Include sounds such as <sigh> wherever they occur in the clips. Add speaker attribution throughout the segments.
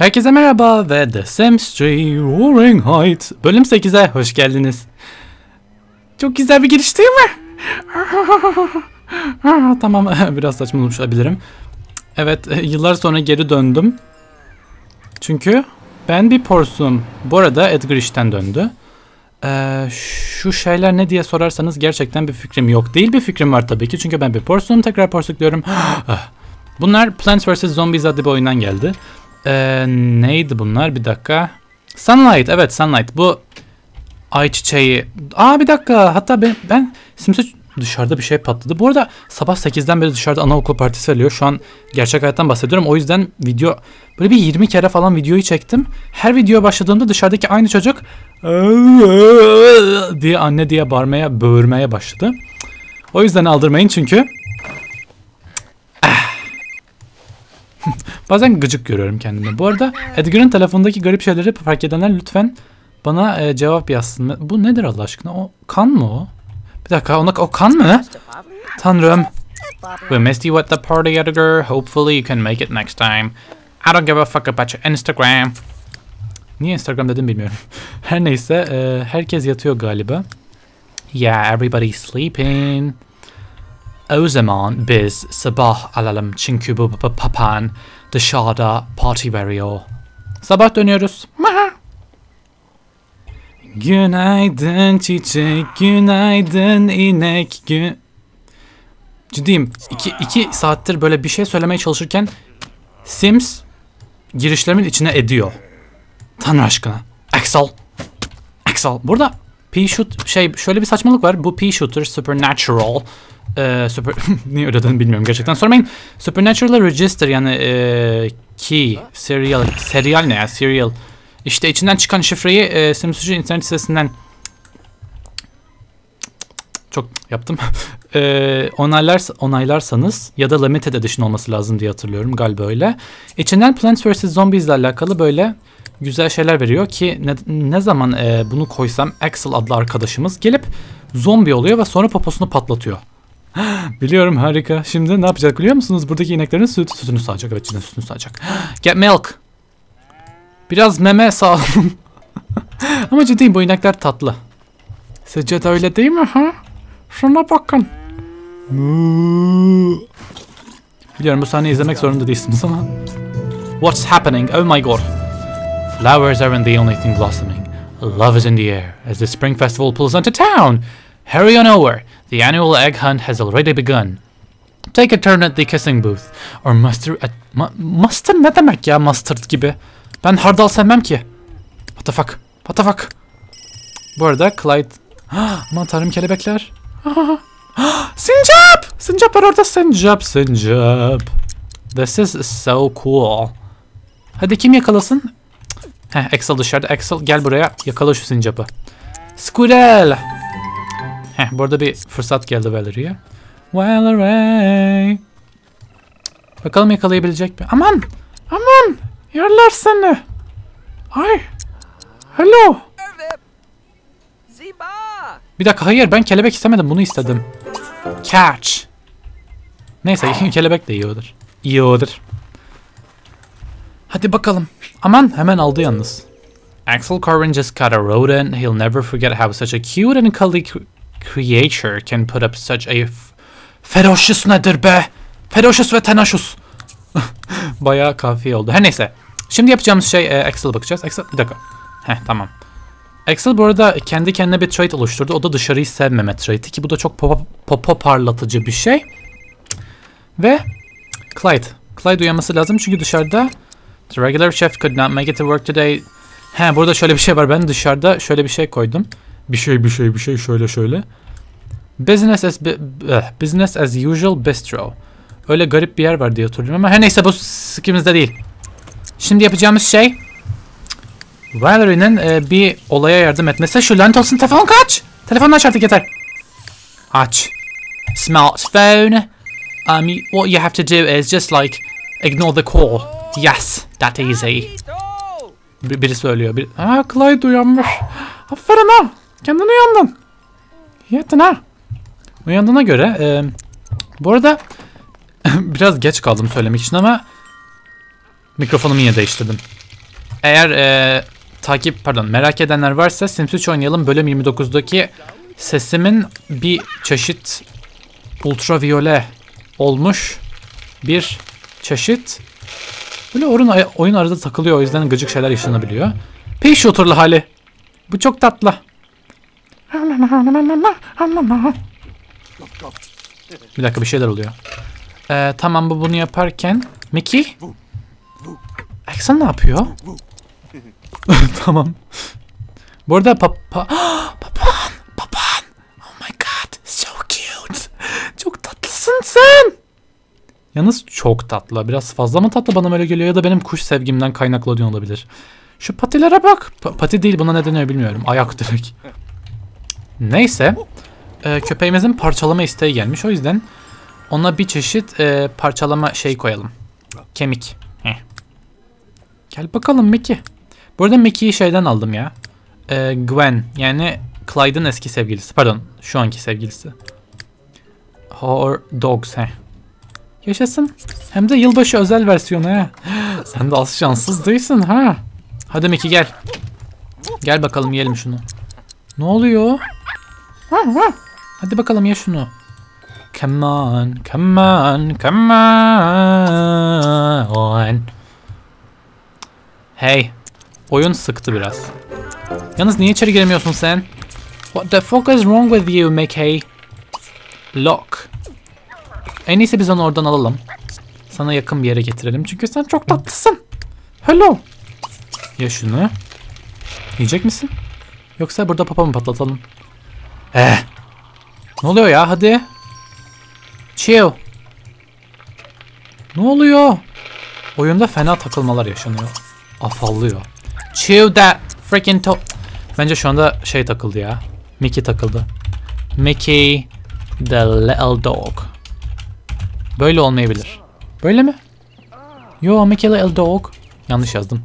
Speaker 1: Herkese merhaba ve The Sims 3 Roaring Heights bölüm 8'e hoş geldiniz. Çok güzel bir giriş değil mi? <laughs> tamam <laughs> biraz saçmalamış olabilirim. Evet <laughs> yıllar sonra geri döndüm. Çünkü ben bir porsum. Bu arada Edgar işten döndü. Ee, şu şeyler ne diye sorarsanız gerçekten bir fikrim yok. Değil bir fikrim var tabii ki çünkü ben bir porsum tekrar porsuk diyorum. <gasps> Bunlar Plants vs Zombies adlı bir oyundan geldi. Ee, neydi bunlar? Bir dakika. Sunlight. Evet Sunlight. Bu ayçiçeği. Aa bir dakika. Hatta ben, ben Sims'e dışarıda bir şey patladı. Bu arada sabah 8'den beri dışarıda anaokul partisi veriliyor. Şu an gerçek hayattan bahsediyorum. O yüzden video böyle bir 20 kere falan videoyu çektim. Her video başladığımda dışarıdaki aynı çocuk <laughs> diye anne diye bağırmaya, böğürmeye başladı. O yüzden aldırmayın çünkü <laughs> Bazen gıcık görüyorum kendimi. Bu arada Edgar'ın telefondaki garip şeyleri fark edenler lütfen bana e, cevap yazsın. Bu nedir Allah aşkına? O kan mı o? Bir dakika ona, o kan mı? Tanrım. We missed you at the party Edgar. Hopefully you can make it next time. I don't give a fuck about your Instagram. Niye Instagram dedim bilmiyorum. <laughs> Her neyse e, herkes yatıyor galiba. Yeah, everybody's sleeping. O zaman biz sabah alalım çünkü bu papan dışarıda parti veriyor. Sabah dönüyoruz. Günaydın çiçek, günaydın inek, gün... Ciddiyim. İki, iki saattir böyle bir şey söylemeye çalışırken Sims girişlerimin içine ediyor. Tanrı aşkına. Axel. Axel. Burada P shoot şey şöyle bir saçmalık var. Bu P shooter supernatural e, super <laughs> niye öyle dediğini bilmiyorum gerçekten. Sormayın. Supernatural Register yani e, key, serial, serial ne ya? Serial. İşte içinden çıkan şifreyi e, Simsucu internet sitesinden çok yaptım. <laughs> e, onaylar, onaylarsanız ya da limited edition olması lazım diye hatırlıyorum galiba öyle. İçinden Plants vs Zombies ile alakalı böyle güzel şeyler veriyor ki ne, ne zaman e, bunu koysam Axel adlı arkadaşımız gelip zombi oluyor ve sonra poposunu patlatıyor. <gasps> Biliyorum harika. Şimdi ne yapacak biliyor musunuz? Buradaki ineklerin süt, sütünü sağacak. Evet cidden sütünü sağacak. <gasps> Get milk. Biraz meme sağ <laughs> Ama ciddiyim bu inekler tatlı. Sizce de öyle değil mi ha? Şuna bakın. Biliyorum bu sahneyi izlemek zorunda değilsiniz ama. What's happening? Oh my god. Flowers aren't the only thing blossoming. Love is in the air as the spring festival pulls into town. Hurry on over. The annual egg hunt has already begun. Take a turn at the kissing booth. Or mustard at... Ma mustard ne demek ya mustard gibi? Ben hardal sevmem ki. What the fuck? What the fuck? Bu arada Clyde... <gasps> Aman tanrım kelebekler. <gasps> sincap! Sincap var orada sincap sincap. This is so cool. Hadi kim yakalasın? Heh Axel dışarıda. Axel gel buraya yakala şu sincapı. Squirrel! Heh burada bir fırsat geldi Valerie'ye. Valerie. Bakalım yakalayabilecek mi? Aman! Aman! Yerler seni. Ay. Hello. Bir dakika hayır ben kelebek istemedim bunu istedim. Catch. Neyse <laughs> kelebek de yiyordur. Yiyordur. Hadi bakalım. Aman hemen aldı yalnız. Axel Corbin just caught a rodent. He'll never forget how such a cute and cuddly creature can put up such a ferocious nedir be? Ferocious ve tenacious. <laughs> Bayağı kafiye oldu. Her neyse. Şimdi yapacağımız şey e, Axel'a bakacağız. Axel bir dakika. Heh tamam. Axel bu arada kendi kendine bir trait oluşturdu. O da dışarıyı sevmeme traiti ki bu da çok popo, popo parlatıcı bir şey. Ve Clyde. Clyde uyanması lazım çünkü dışarıda The regular chef could not make it to work today. He burada şöyle bir şey var. Ben dışarıda şöyle bir şey koydum. Bir şey bir şey bir şey şöyle şöyle. Business as uh, business as usual bistro. Öyle garip bir yer var diye hatırlıyorum ama her neyse bu sikimizde değil. Şimdi yapacağımız şey Valerie'nin e, bir olaya yardım etmesi. Şu lanet olsun telefon kaç. Telefonunu aç artık yeter. Aç. Smartphone. Um, what you have to do is just like ignore the call. Yes, that easy. Bir, biri söylüyor. Bir... Aa Clyde uyanmış. Aferin ha. Kendin uyandın. Yettin ha. Uyandığına göre e, bu arada <laughs> biraz geç kaldım söylemek için ama mikrofonumu yine değiştirdim. Eğer e, takip pardon merak edenler varsa Sims 3 oynayalım bölüm 29'daki sesimin bir çeşit ultraviyole olmuş bir çeşit böyle oyun, oyun arada takılıyor o yüzden gıcık şeyler yaşanabiliyor. Pea shooter'lı hali. Bu çok tatlı. Bir dakika bir şeyler oluyor. Ee, tamam bu bunu yaparken Mickey Axel ne yapıyor? <laughs> tamam. Bu arada pap pa <gasps> papan papan oh my god so cute çok tatlısın sen. Yalnız çok tatlı. Biraz fazla mı tatlı bana öyle geliyor ya da benim kuş sevgimden kaynaklı olabilir. Şu patilere bak. Pa- pati değil buna ne deniyor bilmiyorum. Ayak direkt. Neyse. Ee, köpeğimizin parçalama isteği gelmiş. O yüzden ona bir çeşit e, parçalama şey koyalım. Kemik. Heh. Gel bakalım Mickey. Bu arada Mickey'yi şeyden aldım ya. Ee, Gwen yani Clyde'ın eski sevgilisi. Pardon şu anki sevgilisi. Or Dogs he. Yaşasın. Hem de yılbaşı özel versiyonu he. <gasps> Sen de az şanssız değilsin ha. Hadi Mickey gel. Gel bakalım yiyelim şunu. Ne oluyor? Hadi bakalım ye şunu. Come on, come on, come on. Hey, oyun sıktı biraz. Yalnız niye içeri giremiyorsun sen? What the fuck is wrong with you, Mickey? Lock. En iyisi biz onu oradan alalım. Sana yakın bir yere getirelim çünkü sen çok tatlısın. Hello. Ya şunu. Yiyecek misin? Yoksa burada papa mı patlatalım? Eh. Ne oluyor ya hadi. Chill. Ne oluyor? Oyunda fena takılmalar yaşanıyor. Afallıyor. Chill that freaking to... Bence şu anda şey takıldı ya. Mickey takıldı. Mickey the little dog. Böyle olmayabilir. Böyle mi? Yo Mickey little dog. Yanlış yazdım.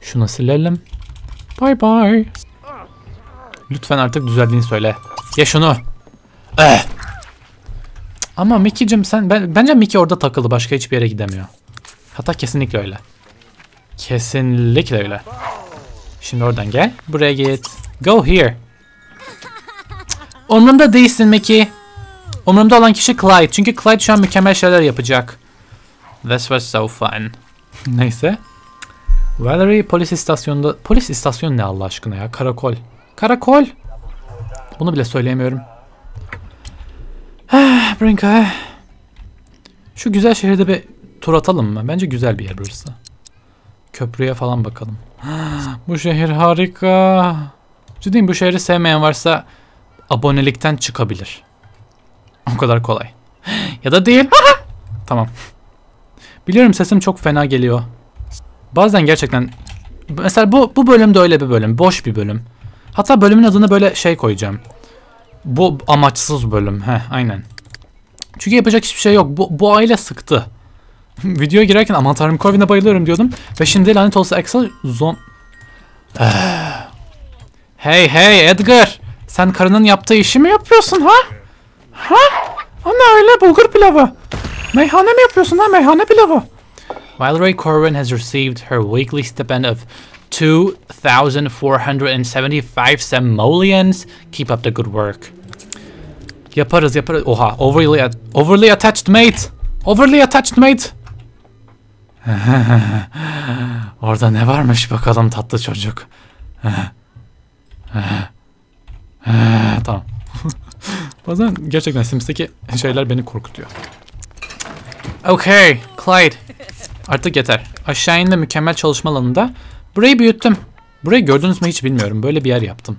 Speaker 1: Şunu silelim. Bye bye. Lütfen artık düzeldiğini söyle. Ya şunu. Eh. Ama Mickey'cim sen ben, bence Mickey orada takılı başka hiçbir yere gidemiyor. Hatta kesinlikle öyle. Kesinlikle öyle. Şimdi oradan gel. Buraya git. Go here. Umurumda değilsin Mickey. Umurumda olan kişi Clyde. Çünkü Clyde şu an mükemmel şeyler yapacak. This was so fun. <laughs> Neyse. Valerie polis istasyonunda... Polis istasyonu ne Allah aşkına ya? Karakol. Karakol. Bunu bile söyleyemiyorum. Brinka. Şu güzel şehirde bir tur atalım mı? Bence güzel bir yer burası. Köprüye falan bakalım. <gasps> bu şehir harika. Ciddiyim bu şehri sevmeyen varsa abonelikten çıkabilir. O kadar kolay. <gasps> ya da değil. <laughs> tamam. Biliyorum sesim çok fena geliyor. Bazen gerçekten mesela bu bu bölüm de öyle bir bölüm. Boş bir bölüm. Hatta bölümün adını böyle şey koyacağım. Bu amaçsız bölüm. Heh aynen. Çünkü yapacak hiçbir şey yok. Bu, bu aile sıktı. <laughs> Videoya girerken aman tanrım Corvin'e bayılıyorum diyordum. Ve şimdi lanet olsa Axel zon... <sighs> hey hey Edgar! Sen karının yaptığı işi mi yapıyorsun ha? Ha? Ne öyle bulgur pilavı? Meyhane mi yapıyorsun ha meyhane pilavı? Valerie Corwin has received her weekly stipend of 2,475 simoleons. Keep up the good work. Yaparız yaparız. Oha overly, overly attached mate. Overly attached mate. <laughs> Orada ne varmış bakalım tatlı çocuk. <laughs> tamam. <laughs> Bazen gerçekten Sims'teki şeyler beni korkutuyor. Okay, Clyde. Artık yeter. Aşağı indi mükemmel çalışma alanında. Burayı büyüttüm. Burayı gördünüz mü hiç bilmiyorum. Böyle bir yer yaptım.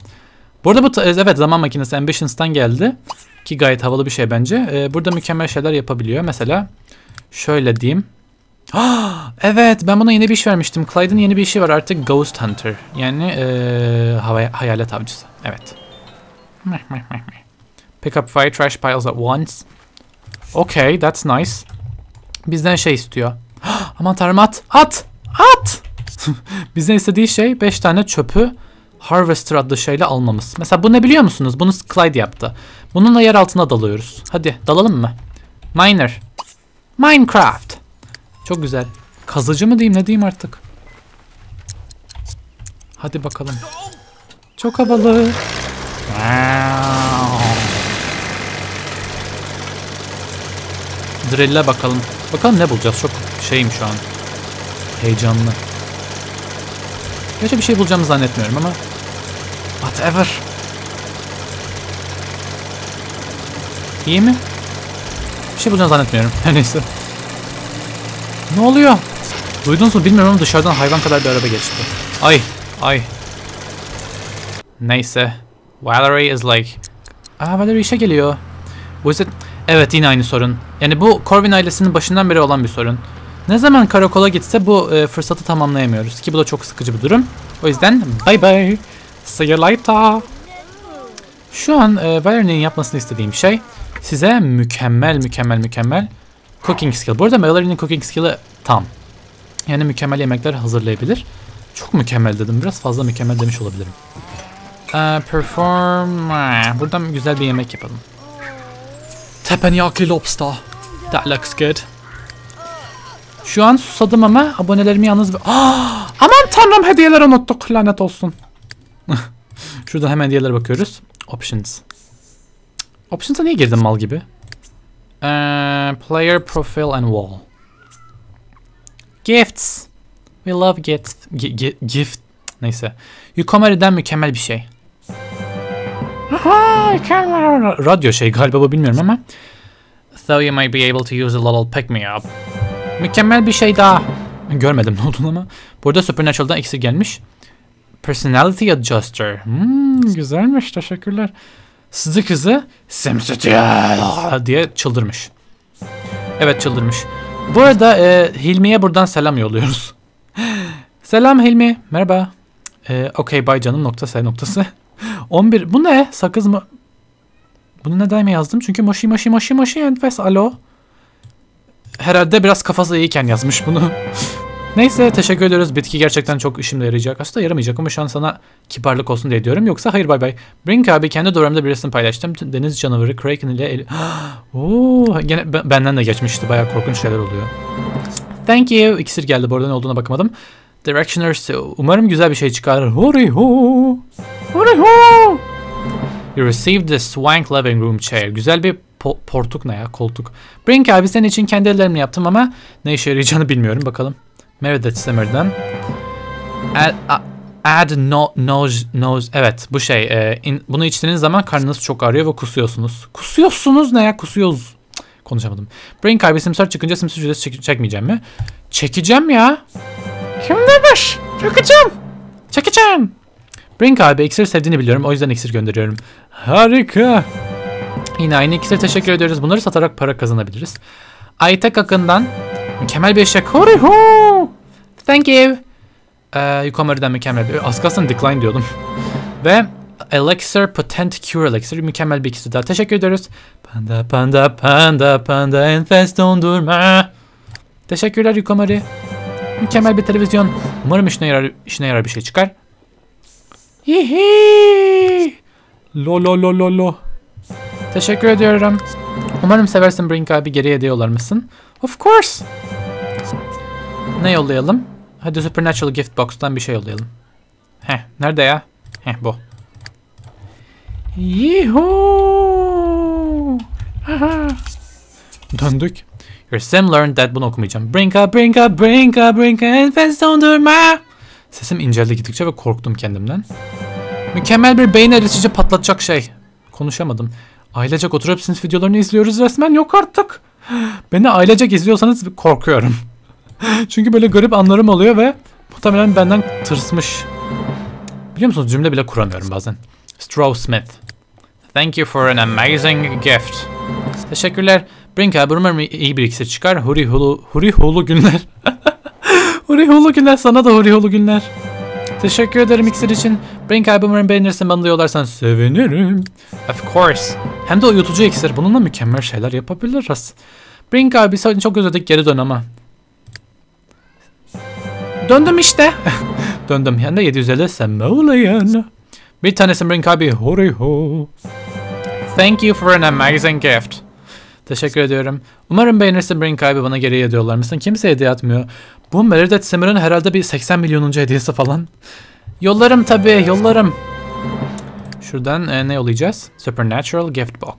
Speaker 1: Bu arada bu evet zaman makinesi Ambitions'tan geldi. Ki gayet havalı bir şey bence. Ee, burada mükemmel şeyler yapabiliyor. Mesela şöyle diyeyim. <gasps> evet ben buna yeni bir iş vermiştim. Clyde'ın yeni bir işi var artık Ghost Hunter. Yani ee, hayalet avcısı. Evet. Pick up fire trash piles at once. Okay, that's nice. Bizden şey istiyor. <gasps> Aman tanrım at. At. At. <laughs> Bizden istediği şey 5 tane çöpü Harvester adlı şeyle almamız. Mesela bu ne biliyor musunuz? Bunu Clyde yaptı. Bununla yer altına dalıyoruz. Hadi dalalım mı? Miner. Minecraft. Çok güzel. Kazıcı mı diyeyim ne diyeyim artık. Hadi bakalım. Çok havalı. Drill'e bakalım. Bakalım ne bulacağız. Çok şeyim şu an. Heyecanlı. Gerçi bir şey bulacağımı zannetmiyorum ama. Whatever. İyi mi? Bir şey bulacağını zannetmiyorum. <laughs> Neyse. Ne oluyor? Duydunuz mu bilmiyorum ama dışarıdan hayvan kadar bir araba geçti. Ay, ay. Neyse. Valerie is like... Aa Valerie işe geliyor. Was it... Evet yine aynı sorun. Yani bu Corvin ailesinin başından beri olan bir sorun. Ne zaman karakola gitse bu e, fırsatı tamamlayamıyoruz. Ki bu da çok sıkıcı bir durum. O yüzden bye bye. See you later. Şu an e, Valerie'nin yapmasını istediğim şey size mükemmel mükemmel mükemmel cooking skill. Bu arada Valerie'nin cooking skill'i tam. Yani mükemmel yemekler hazırlayabilir. Çok mükemmel dedim. Biraz fazla mükemmel demiş olabilirim. Uh, perform... Buradan güzel bir yemek yapalım. Teppanyaki lobster. That looks good. Şu an susadım ama abonelerimi yalnız... Aa, aman tanrım hediyeler unuttuk. Lanet olsun. <laughs> Şurada hemen hediyelere bakıyoruz. Options. Options'a niye girdim mal gibi? Uh, player profile and wall. Gifts. We love gifts. Gift. Neyse. Yukomari'den mükemmel bir şey. Radyo şey galiba bu bilmiyorum ama. Though you might be able to use a little pick me up. Mükemmel bir şey daha. Görmedim ne olduğunu ama. Burada Supernatural'dan iksir gelmiş. Personality Adjuster. Hmm, güzelmiş teşekkürler. Sızı kızı Simsitiel diye çıldırmış. Evet çıldırmış. Bu arada e, Hilmi'ye buradan selam yolluyoruz. <laughs> selam Hilmi. Merhaba. E, Okey bay canım nokta S noktası. <laughs> 11. Bu ne? Sakız mı? Bunu neden mi yazdım? Çünkü moşi moşi moşi moşi enfes alo. Herhalde biraz kafası iyiyken yazmış bunu. <laughs> Neyse teşekkür ediyoruz. Bitki gerçekten çok işimde yarayacak. Aslında yaramayacak ama şu an sana kibarlık olsun diye diyorum. Yoksa hayır bay bay. Brink abi kendi doğramda bir resim paylaştım. Deniz canavarı Kraken ile el... <gasps> Oo, gene benden de geçmişti. Bayağı korkunç şeyler oluyor. Thank you. İksir geldi. Bu arada ne olduğuna bakamadım. Directioners. Umarım güzel bir şey çıkar. Hurry ho. Hurry ho. You received the swank living room chair. Güzel bir po portuk ne ya? Koltuk. Brink abi senin için kendi ellerimle yaptım ama ne işe yarayacağını bilmiyorum. Bakalım. Meredith Simmer'dan. Add, add no, nose, nose. Evet bu şey. E, in, bunu içtiğiniz zaman karnınız çok ağrıyor ve kusuyorsunuz. Kusuyorsunuz ne ya? Kusuyoruz. Konuşamadım. Brain kaybı simsar çıkınca simsar ücreti çek çekmeyeceğim mi? Çekeceğim ya. Kim demiş? Çekeceğim. Çekeceğim. Brain kaybı iksir sevdiğini biliyorum. O yüzden iksir gönderiyorum. Harika. Yine aynı iksir teşekkür ediyoruz. Bunları satarak para kazanabiliriz. Aytek Akın'dan Mükemmel bir eşek. Horiho. Thank you. Ee, Yukomari'den mükemmel bir. Az kalsın decline diyordum. <laughs> Ve Elixir Potent Cure Elixir mükemmel bir ikisi daha. Teşekkür ediyoruz. Panda panda panda panda enfes dondurma. Teşekkürler Yukomari. Mükemmel bir televizyon. Umarım işine yarar, işine yarar bir şey çıkar. Hihi. Lo lo lo lo lo. Teşekkür ediyorum. Umarım seversin Brink abi geriye hediye yollar mısın? Of course. Ne yollayalım? Hadi Supernatural Gift Box'tan bir şey yollayalım. Heh, nerede ya? Heh, bu. Yuhuu. Döndük. Your sim learned that bunu okumayacağım. Brinka, brinka, brinka, brinka, enfes dondurma. Sesim inceldi gittikçe ve korktum kendimden. Mükemmel bir beyin eritici patlatacak şey. Konuşamadım. Ailecek oturup Sims videolarını izliyoruz resmen. Yok artık. Beni ailecek izliyorsanız korkuyorum. <laughs> Çünkü böyle garip anlarım oluyor ve muhtemelen benden tırsmış. Biliyor musunuz cümle bile kuramıyorum bazen. Strow Smith. Thank you for an amazing gift. Teşekkürler. Brink abi umarım iyi bir iksir çıkar. Huri hulu, huri hulu günler. <laughs> huri hulu günler sana da huri hulu günler. Teşekkür ederim iksir için. Brink abi umarım beğenirsin bana da yollarsan sevinirim. Of course. Hem de uyutucu iksir. Bununla mükemmel şeyler yapabiliriz. Brink abi seni çok özledik geri dön ama. Döndüm işte. <laughs> Döndüm. Hem de 750 Samoleon. Bir tanesi Brink abi. Hori ho. Thank you for an amazing gift. Teşekkür ediyorum. Umarım beğenirsin Brink abi bana geri hediye mısın? Kimse hediye atmıyor. Bu Meredith Simmer'ın herhalde bir 80 milyonuncu hediyesi falan. Yollarım tabii yollarım. Şuradan e, ne yollayacağız? Supernatural Gift Box.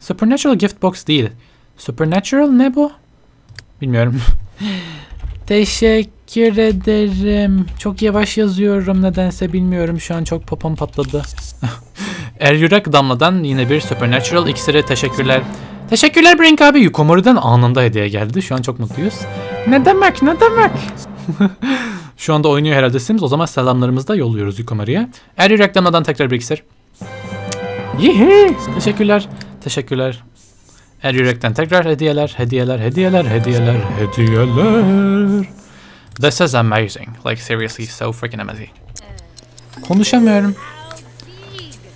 Speaker 1: Supernatural Gift Box değil. Supernatural ne bu? Bilmiyorum. <laughs> Teşekkür ederim. Çok yavaş yazıyorum nedense bilmiyorum. Şu an çok popom patladı. <laughs> er Yürek Damla'dan yine bir Supernatural iksiri teşekkürler. Teşekkürler Brink abi. Yukomori'den anında hediye geldi. Şu an çok mutluyuz. Ne demek ne demek? <laughs> Şu anda oynuyor herhalde Sims. O zaman selamlarımızı da yolluyoruz Yukomori'ye. Er Yürek Damla'dan tekrar bir iksir. Yihi. Teşekkürler. Teşekkürler. Er yürekten tekrar hediyeler, hediyeler, hediyeler, hediyeler, hediyeler. This is amazing. Like seriously so freaking amazing. Konuşamıyorum.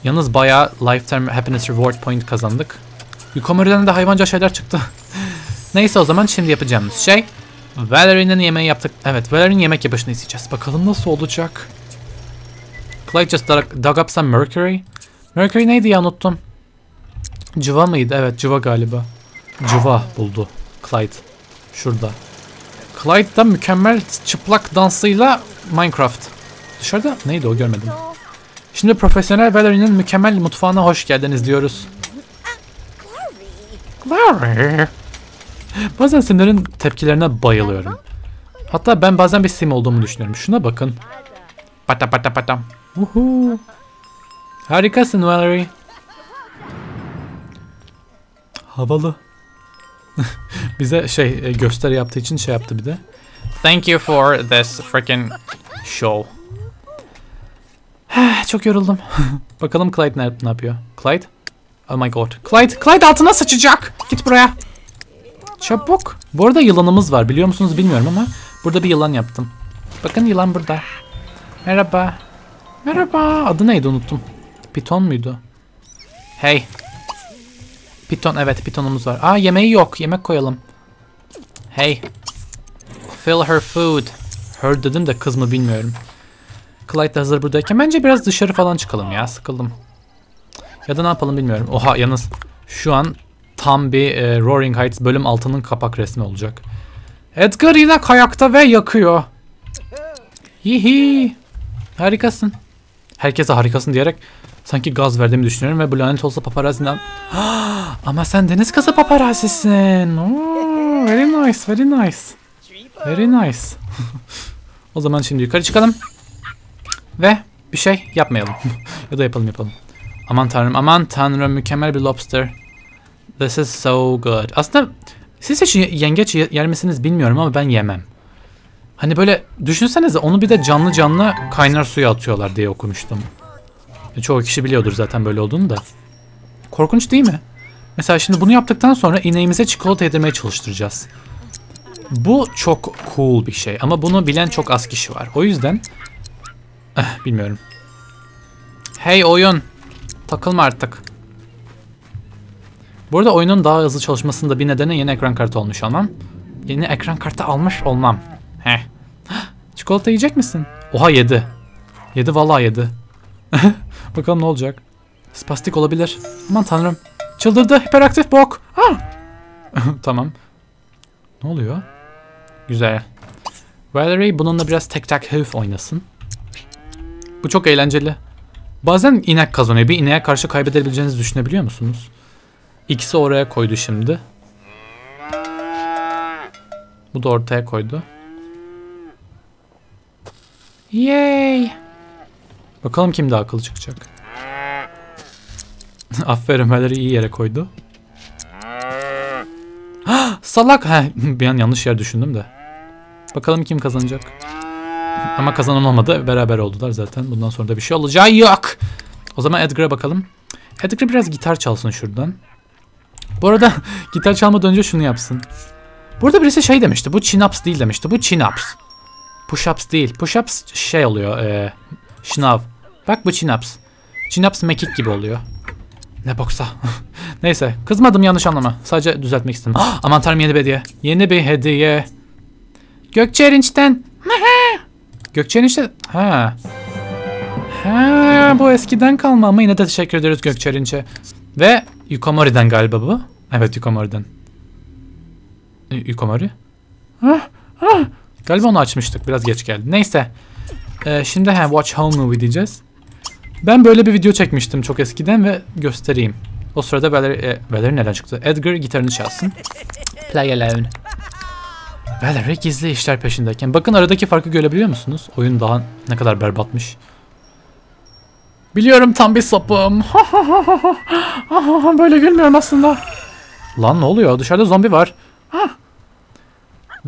Speaker 1: Yalnız bayağı lifetime happiness reward point kazandık. Yukomori'den de hayvanca şeyler çıktı. <laughs> Neyse o zaman şimdi yapacağımız şey Valerie'nin yemeği yaptık. Evet Valerie'nin yemek yapışını isteyeceğiz. Bakalım nasıl olacak. Clyde just dug, dug up some mercury. Mercury neydi ya unuttum. Cıva mıydı? Evet cıva galiba. Cıva buldu Clyde. Şurada. Clyde da mükemmel çıplak dansıyla Minecraft. Dışarıda neydi o görmedim. Şimdi profesyonel Valerie'nin mükemmel mutfağına hoş geldiniz diyoruz. Clary. Bazen simlerin tepkilerine bayılıyorum. Hatta ben bazen bir sim olduğumu düşünüyorum. Şuna bakın. Pata pata patam. Uhu. Harikasın Valerie. Havalı. <laughs> Bize şey e, gösteri yaptığı için şey yaptı bir de. Thank you for this freaking show. Çok yoruldum. <laughs> Bakalım Clyde ne, ne yapıyor? Clyde? Oh my god. Clyde, Clyde altına sıçacak. Git buraya. Çabuk. Bu arada yılanımız var. Biliyor musunuz bilmiyorum ama burada bir yılan yaptım. Bakın yılan burada. Merhaba. Merhaba. Adı neydi unuttum. Piton muydu? Hey. Piton evet pitonumuz var. Aa yemeği yok. Yemek koyalım. Hey. Fill her food. Her dedim de kız mı bilmiyorum. Clyde de hazır buradayken bence biraz dışarı falan çıkalım ya. Sıkıldım. Ya da ne yapalım bilmiyorum. Oha yalnız şu an tam bir e, Roaring Heights bölüm altının kapak resmi olacak. Edgar yine kayakta ve yakıyor. Hihi. Harikasın. Herkese harikasın diyerek sanki gaz verdiğimi düşünüyorum ve bu lanet olsa paparazinden... <gasps> Ama sen deniz kızı paparazisin. Very nice, very nice. Very nice. <laughs> o zaman şimdi yukarı çıkalım. Ve bir şey yapmayalım. <laughs> ya da yapalım yapalım. Aman tanrım, aman tanrım mükemmel bir lobster. This is so good. Aslında siz hiç yengeç yer misiniz bilmiyorum ama ben yemem. Hani böyle düşünsenize onu bir de canlı canlı kaynar suya atıyorlar diye okumuştum. E, çoğu kişi biliyordur zaten böyle olduğunu da. Korkunç değil mi? Mesela şimdi bunu yaptıktan sonra ineğimize çikolata yedirmeye çalıştıracağız. Bu çok cool bir şey ama bunu bilen çok az kişi var. O yüzden eh, bilmiyorum. Hey oyun. Takılma artık. Bu arada oyunun daha hızlı çalışmasında bir nedeni yeni ekran kartı olmuş olmam. Yeni ekran kartı almış olmam. Heh. <gasps> Çikolata yiyecek misin? Oha yedi. Yedi vallahi yedi. <laughs> Bakalım ne olacak. Spastik olabilir. Aman tanrım. Çıldırdı. Hiperaktif bok. <laughs> Tamam. Ne oluyor? Güzel. Valerie bununla biraz tek tek hoof oynasın. Bu çok eğlenceli. Bazen inek kazanıyor. Bir ineğe karşı kaybedebileceğinizi düşünebiliyor musunuz? İkisi oraya koydu şimdi. Bu da ortaya koydu. Yay! Bakalım kim daha akıllı çıkacak. <laughs> Aferin Valerie iyi yere koydu. <gasps> Salak! He, bir an yanlış yer düşündüm de. Bakalım kim kazanacak. Ama kazanan olmadı. Beraber oldular zaten. Bundan sonra da bir şey olacağı yok. O zaman Edgar'a bakalım. Edgar biraz gitar çalsın şuradan. Bu arada <laughs> gitar çalmadan önce şunu yapsın. Burada birisi şey demişti. Bu chin-ups değil demişti. Bu chin-ups. Push-ups değil. Push-ups şey oluyor. E, şınav. Bak bu chin-ups. Chin-ups mekik gibi oluyor. Ne boksa. <laughs> Neyse. Kızmadım yanlış anlama. Sadece düzeltmek istedim. <gasps> Aman tanrım yeni bir hediye. Yeni bir hediye. Gökçe Erinç'ten. Gökçe Erinç'ten. Ha. Ha, bu eskiden kalma ama yine de teşekkür ederiz Gökçe Erinç'e. Ve Yukomori'den galiba bu. Evet Yukomori'den. Yukomori? Ah, ah. Galiba onu açmıştık. Biraz geç geldi. Neyse. Ee, şimdi he, watch home movie diyeceğiz. Ben böyle bir video çekmiştim çok eskiden ve göstereyim. O sırada Valerie, e, Valerie nereden çıktı? Edgar gitarını çalsın. Play alone. Valerie gizli işler peşindeyken. Bakın aradaki farkı görebiliyor musunuz? Oyun daha ne kadar berbatmış. Biliyorum tam bir sapım. <laughs> Böyle gülmüyorum aslında. Lan ne oluyor? Dışarıda zombi var.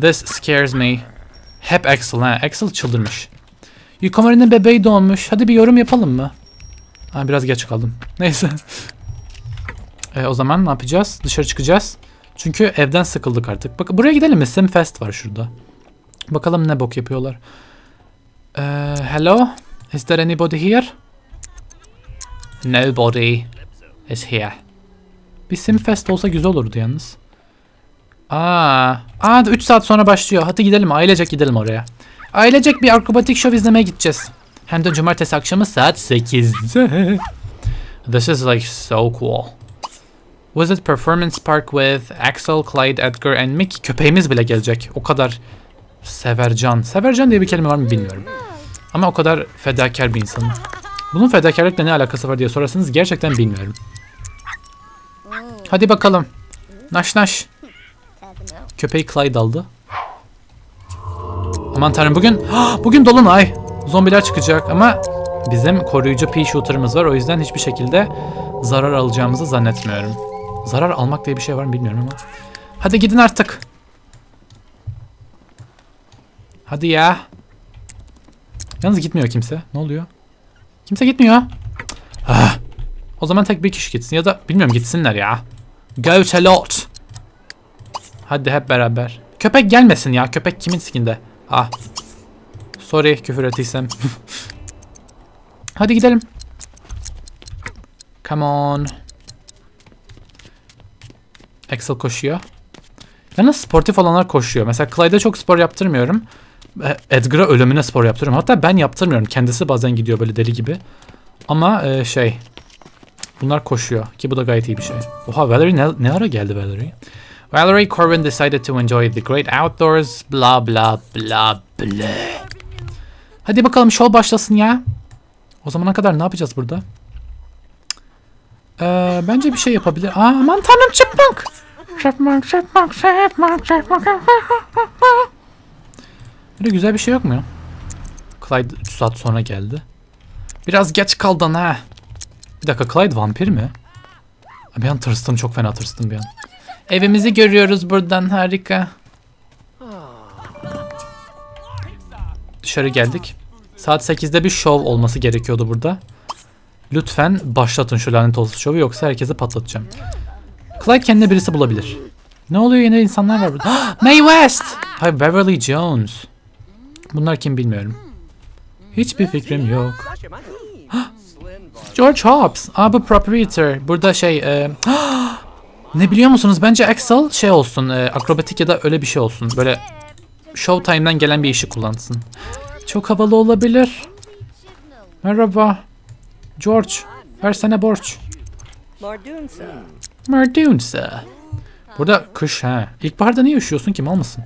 Speaker 1: This scares me. Hep Axel ha. Axel çıldırmış. Yukamari'nin bebeği doğmuş. Hadi bir yorum yapalım mı? Ha, biraz geç kaldım. <laughs> Neyse. e, o zaman ne yapacağız? Dışarı çıkacağız. Çünkü evden sıkıldık artık. Bak buraya gidelim mi? Simfest var şurada. Bakalım ne bok yapıyorlar. Ee, hello? Is there anybody here? Nobody is here. Bir Simfest olsa güzel olurdu yalnız. Aa, aa 3 saat sonra başlıyor. Hadi gidelim ailecek gidelim oraya. Ailecek bir akrobatik şov izlemeye gideceğiz. Hem de cumartesi akşamı saat 8'de. <laughs> This is like so cool. Visit Performance Park with Axel, Clyde, Edgar and Mickey. Köpeğimiz bile gelecek. O kadar severcan. Severcan diye bir kelime var mı bilmiyorum. Ama o kadar fedakar bir insanım. Bunun fedakarlıkla ne alakası var diye sorarsanız gerçekten bilmiyorum. Hadi bakalım. Naş naş. Köpeği Clyde aldı. Aman tanrım bugün bugün dolunay. Zombiler çıkacak ama bizim koruyucu pea shooter'ımız var. O yüzden hiçbir şekilde zarar alacağımızı zannetmiyorum. Zarar almak diye bir şey var mı bilmiyorum ama. Hadi gidin artık. Hadi ya. Yalnız gitmiyor kimse. Ne oluyor? Kimse gitmiyor. Ah. O zaman tek bir kişi gitsin ya da bilmiyorum gitsinler ya. Go to lot. Hadi hep beraber. Köpek gelmesin ya. Köpek kimin sikinde? Ah. Sorry küfür ettiysem. <laughs> Hadi gidelim. Come on. Axel koşuyor. Yalnız sportif olanlar koşuyor. Mesela Clyde'a çok spor yaptırmıyorum. E, Edgar'a ölümüne spor yaptırıyorum. Hatta ben yaptırmıyorum. Kendisi bazen gidiyor böyle deli gibi. Ama e, şey... Bunlar koşuyor. Ki bu da gayet iyi bir şey. Oha Valerie ne, ne ara geldi Valerie? Valerie Corbin decided to enjoy the great outdoors. Bla bla bla bla. Hadi bakalım show başlasın ya. O zamana kadar ne yapacağız burada? Ee, bence bir şey yapabilir. Aa, aman tanrım çıpmak. Çıpmak, çıpmak, çıpmak, çıpmak. Böyle güzel bir şey yok mu ya? Clyde 3 saat sonra geldi. Biraz geç kaldın ha. Bir dakika Clyde vampir mi? Bir an tırstım çok fena tırstım bir an. Evimizi görüyoruz buradan harika. Dışarı geldik. Saat 8'de bir şov olması gerekiyordu burada. Lütfen başlatın şu lanet olası şovu yoksa herkesi patlatacağım. Clyde kendine birisi bulabilir. Ne oluyor yine insanlar var burada. <gasps> Mae West! Hayır Beverly Jones. Bunlar kim bilmiyorum. Hiçbir fikrim yok. <gasps> George Hobbs. Aa bu proprietor. Burada şey... E, <gasps> ne biliyor musunuz? Bence Axel şey olsun. E, akrobatik ya da öyle bir şey olsun. Böyle Showtime'dan gelen bir işi kullansın. Çok havalı olabilir. Merhaba. George. Versene borç. Mardunsa. Burada kış ha. İlkbaharda niye üşüyorsun ki mal mısın?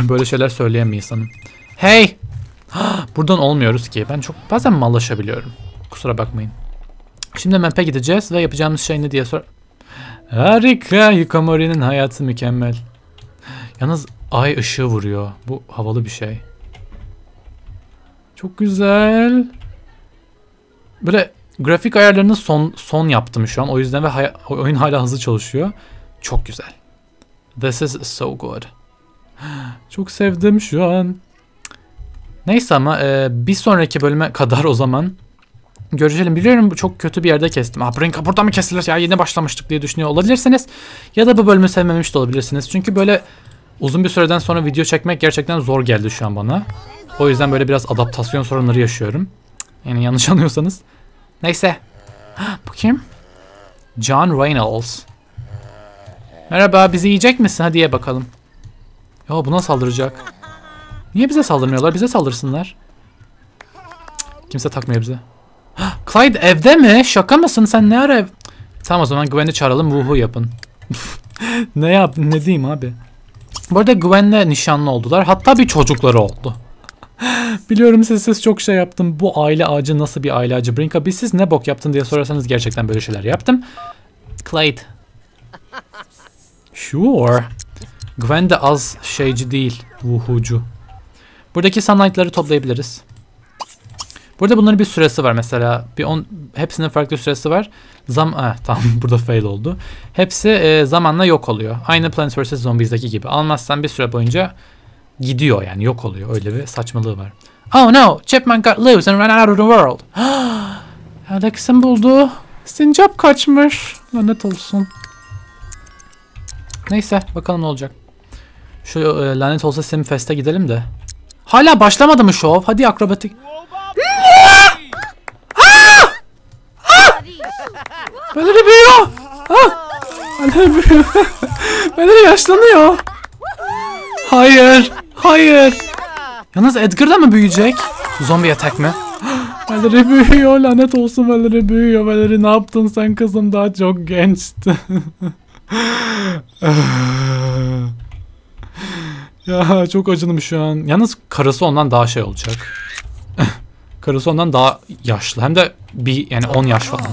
Speaker 1: <laughs> Böyle şeyler söyleyen bir insanım. Hey! <gasps> Buradan olmuyoruz ki. Ben çok bazen mallaşabiliyorum. Kusura bakmayın. Şimdi map'e gideceğiz ve yapacağımız şey ne diye sor... Harika! Yukamori'nin hayatı mükemmel. Yalnız ay ışığı vuruyor. Bu havalı bir şey. Çok güzel. Böyle grafik ayarlarını son son yaptım şu an. O yüzden ve oyun hala hızlı çalışıyor. Çok güzel. This is so good. <gasps> Çok sevdim şu an. Neyse ama e, bir sonraki bölüme kadar o zaman görüşelim. Biliyorum çok kötü bir yerde kestim. Ha Brinka burada mı kesilir ya yeni başlamıştık diye düşünüyor olabilirsiniz. Ya da bu bölümü sevmemiş de olabilirsiniz. Çünkü böyle uzun bir süreden sonra video çekmek gerçekten zor geldi şu an bana. O yüzden böyle biraz adaptasyon sorunları yaşıyorum. Yani yanlış <laughs> anlıyorsanız. Neyse. <gasps> Bu kim? John Reynolds. Merhaba bizi yiyecek misin? Hadi ye bakalım. Ya buna saldıracak. Niye bize saldırmıyorlar? Bize saldırsınlar. Kimse takmıyor bize. <gasps> Clyde evde mi? Şaka mısın? Sen ne ara ev... Tamam o zaman Gwen'i çağıralım. Vuhu yapın. <laughs> ne yap? Ne diyeyim abi? Bu arada Gwen'le nişanlı oldular. Hatta bir çocukları oldu. <gasps> Biliyorum siz siz çok şey yaptım. Bu aile ağacı nasıl bir aile ağacı? Brinka biz siz ne bok yaptın diye sorarsanız gerçekten böyle şeyler yaptım. Clyde. <laughs> Sure. Gwen de az şeyci değil. Vuhucu. Buradaki sunlight'ları toplayabiliriz. Burada bunların bir süresi var mesela. Bir on, hepsinin farklı süresi var. Zam ah, <laughs> tamam burada fail oldu. Hepsi e, zamanla yok oluyor. Aynı Plants vs Zombies'daki gibi. Almazsan bir süre boyunca gidiyor yani yok oluyor. Öyle bir saçmalığı var. Oh no! Chipmunk got loose and ran out of the world. Alex'in buldu. Sincap kaçmış. Lanet olsun. Neyse bakalım ne olacak. Şu e, lanet olsa Simfest'e gidelim de. Hala başlamadı mı şov? Hadi akrobatik. Valerie büyüyor. Valerie büyüyor. Valerie <laughs> yaşlanıyor. Hayır. Hayır. Yalnız Edgar da mı büyüyecek? Zombi atak mı? <gasps> Valerie büyüyor. Lanet olsun Valerie büyüyor. Valerie ne yaptın sen kızım daha çok gençti. <laughs> ya çok acınım şu an. Yalnız karısı ondan daha şey olacak. <laughs> karısı ondan daha yaşlı. Hem de bir yani 10 yaş falan.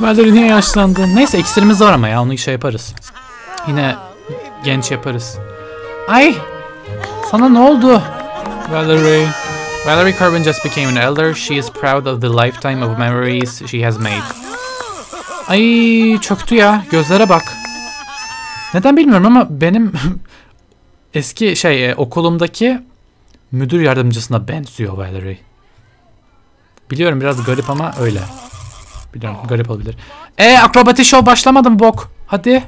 Speaker 1: Valerie niye yaşlandı? Neyse iksirimiz var ama ya onu şey yaparız. Yine genç yaparız. Ay! Sana ne oldu? Valerie. Valerie Carbon just became an elder. She is proud of the lifetime of memories she has made. Ay çöktü ya. Gözlere bak. Neden bilmiyorum ama benim <laughs> eski şey e, okulumdaki müdür yardımcısına benziyor Valerie. Biliyorum biraz garip ama öyle. Biliyorum garip olabilir. E akrobati show başlamadı mı bok? Hadi.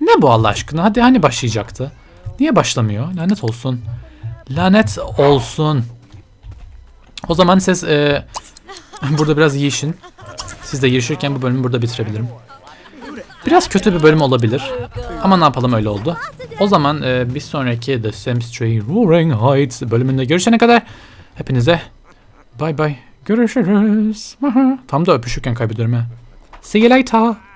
Speaker 1: Ne bu Allah aşkına? Hadi hani başlayacaktı? Niye başlamıyor? Lanet olsun. Lanet olsun. O zaman siz e, <laughs> burada biraz yiyişin. Siz de yiyişirken bu bölümü burada bitirebilirim. Biraz kötü bir bölüm olabilir. Ama ne yapalım öyle oldu. O zaman e, bir sonraki The Sims 3 Roaring Heights bölümünde görüşene kadar hepinize bye bye görüşürüz. <laughs> Tam da öpüşürken kaybediyorum ha. See you later.